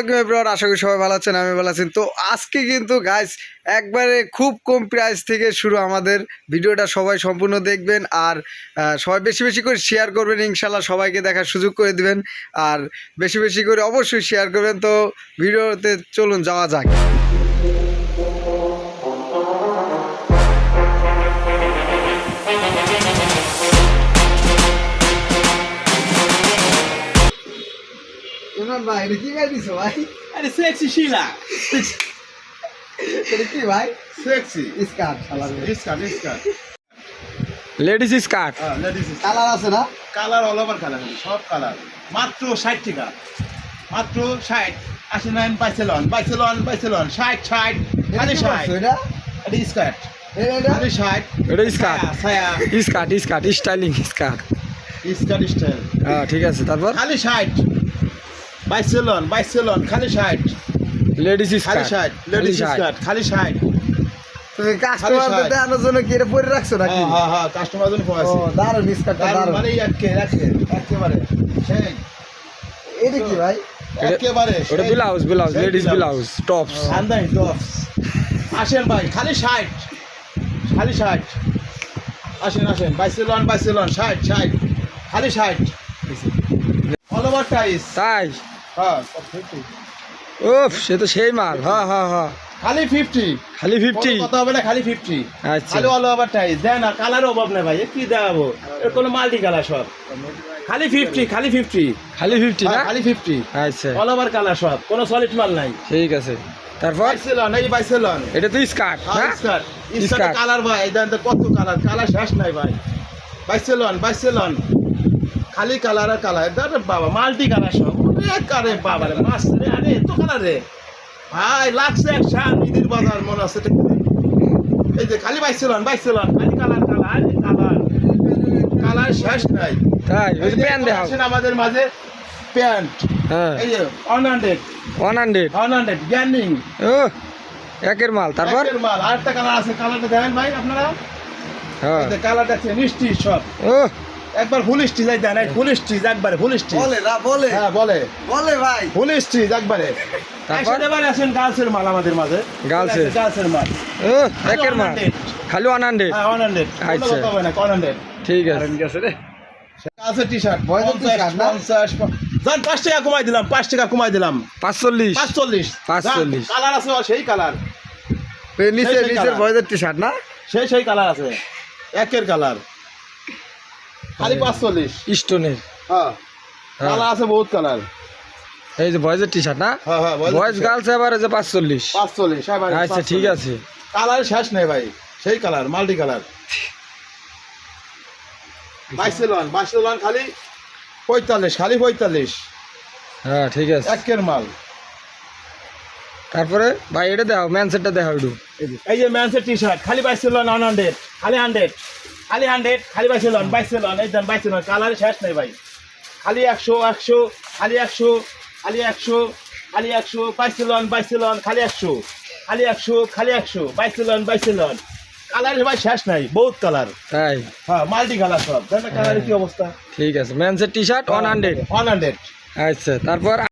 আলাইকুম এবার আশা করি সবাই ভালো আছেন আমি ভালো আছেন তো আজকে কিন্তু গাইস একবারে খুব কম প্রাইস থেকে শুরু আমাদের ভিডিওটা, সবাই সম্পূর্ণ দেখবেন আর সবাই বেশি বেশি করে শেয়ার করবেন ইনশাল্লাহ সবাইকে দেখার সুযোগ করে দিবেন আর বেশি বেশি করে অবশ্যই শেয়ার করবেন। তো ভিডিওতে চলুন, যাওয়া যাক। ভাই এটা কি গাই দিছো ভাই? আরে সেক্সি শিলা। এটা কি ভাই? Sexy skirt skirt skirt. Ladies skirt. হ্যাঁ লেডিস কালার আছে না? কালার অল ওভার কালার সব কালার মাত্র ষাট টাকা। মাত্র ষাট। আশি নাইন বাইসেলন বাইসেলন বাইসেলন। ষাট ষাট খালি ষাট। এটা? এটা স্কার্ট। এটা খালি ষাট। এটা skirt. Skirt skirt styling skirt. Skirt style. হ্যাঁ ঠিক আছে তারপর? খালি ষাট। বাইসেলন বাইসেলন খালি ষাট লেডিস খালি স্কার্ট ষাট লেডিস স্কার্ট খালি ষাট তুমি কাস্টমারদের জন্য কি এটা পরে রাখছো নাকি? হ্যাঁ হ্যাঁ হ্যাঁ কাস্টমার জন্য ও আছে দারুণ স্কার্টটা দারুণ মানে একে একে একেবারে সেই। এটা কি ভাই? একেবারে ওটা blouse blouse ladies blouse tops আন্দাই tops আসেন ভাই খালি ষাট খালি ষাট আসেন আসেন বাইসেলন বাইসেলন ষাট ষাট খালি ষাট অল ওভার টাইস তাই? ওফ সে তো সেই মাল হ্যাঁ হ্যাঁ হ্যাঁ খালি ফিফটি খালি ফিফটি কথা হবে না খালি ফিফটি আচ্ছা। খালি অল ওভার টাইস দেয় না কালার অভাব নেই ভাই কি দেখাবো? এর কোনো মাল্টি কালার সব। খালি ফিফটি খালি ফিফটি খালি ফিফটি না? খালি ফিফটি আচ্ছা। অল ওভার কালার সব কোনো সলিড মাল নাই। ঠিক আছে। তারপর? বাইসেলন এই বাইসেলন এটা তো স্কার্ট হ্যাঁ স্কার্ট। স্কার্ট। স্কার্ট কালার ভাই এই দেখেন তো কত কালার। কালার শেষ নাই ভাই। বাইসেলন বাইসেলন খালি কালার আর কালার। বাবা মাল্টি কালার সব। কারে বাবা রে রে আরে কালার রে। ভাই লাগছে এক শান ঈদের বাজার মনে আছে। এই যে খালি বাইসেলন বাইসেলন খালি কালার কালার কালার। কালার শেষ নাই। তাই ওই প্যান্ট দেখাও। আমাদের মাঝে প্যান্ট। হ্যাঁ। এই যে one hundred one hundred one hundred গ্যানিং ও একের মাল তারপর? মাল আরেকটা কালার আছে কালারটা দেখেন ভাই আপনারা। হ্যাঁ। কালারটা আছে মিষ্টি সব। ও একবার ফুল স্টিচ দেন ফুল স্টিচ একবারে ফুল স্টিচ বলে না বলে। হ্যাঁ বলে। বলে ভাই। ফুল স্টিচ একবারে। তারপর? এবারে আসেন গার্লসের মাল আমাদের মাঝে। গার্লসের? গার্লসের মাল। ও একের মাল। খালি ওয়ান হান্ড্রেড হ্যাঁ ওয়ান হান্ড্রেড আচ্ছা। হবে না ওয়ান হান্ড্রেড ঠিক আছে। গার্লসের না? যান পাঁচ টাকা কমাই দিলাম পাঁচ টাকা কমাই দিলাম। পাঁচচল্লিশ। পাঁচচল্লিশ। পাঁচচল্লিশ। কালার আছে ও সেই কালার। এই নিচে সেই নিচের colour। টি শার্ট না? সেই সেই কালার আছে। একের কালার। খালি পাঁচচল্লিশ। স্টোনের। হ্যাঁ। হ্যাঁ। কালার আছে বহুত কালার। এই যে বয়েজের টি শার্ট না? হ্যাঁ হ্যাঁ বয়েজ গার্লস এবার যে পাঁচচল্লিশ। পাঁচচল্লিশ হ্যাঁ ভাই, আচ্ছা ঠিক আছে। কালার শেষ নেই ভাই। সেই কালার মাল্টি কালার। বাইসেলন বাইসেলন খালি পঁয়তাল্লিশ খালি পঁয়তাল্লিশ। হ্যাঁ ঠিক আছে। একের মাল। তারপরে? ভাই এটা দেখাও ম্যান সেটটা দেখাও একটু। এই যে ম্যানসের টি শার্ট খালি বাইসেলন ওয়ান হান্ড্রেড খালি হান্ড্রেড খালি হান্ড্রেড খালি বাইসেলন বাইসেলন এই দেন বাইসেলন কালার শেষ নেই ভাই। খালি একশো একশো খালি একশো খালি একশো খালি একশো বাইসেলন বাইসেলন খালি একশো খালি একশো খালি একশো বাইসেলন বাইসেলন কালার ভাই শেষ নাই বহুত কালার। তাই? হ্যাঁ মাল্টি কালার সব। কালারের কি অবস্থা? ঠিক আছে ম্যানসের T shirt one hundred one hundred আচ্ছা তারপর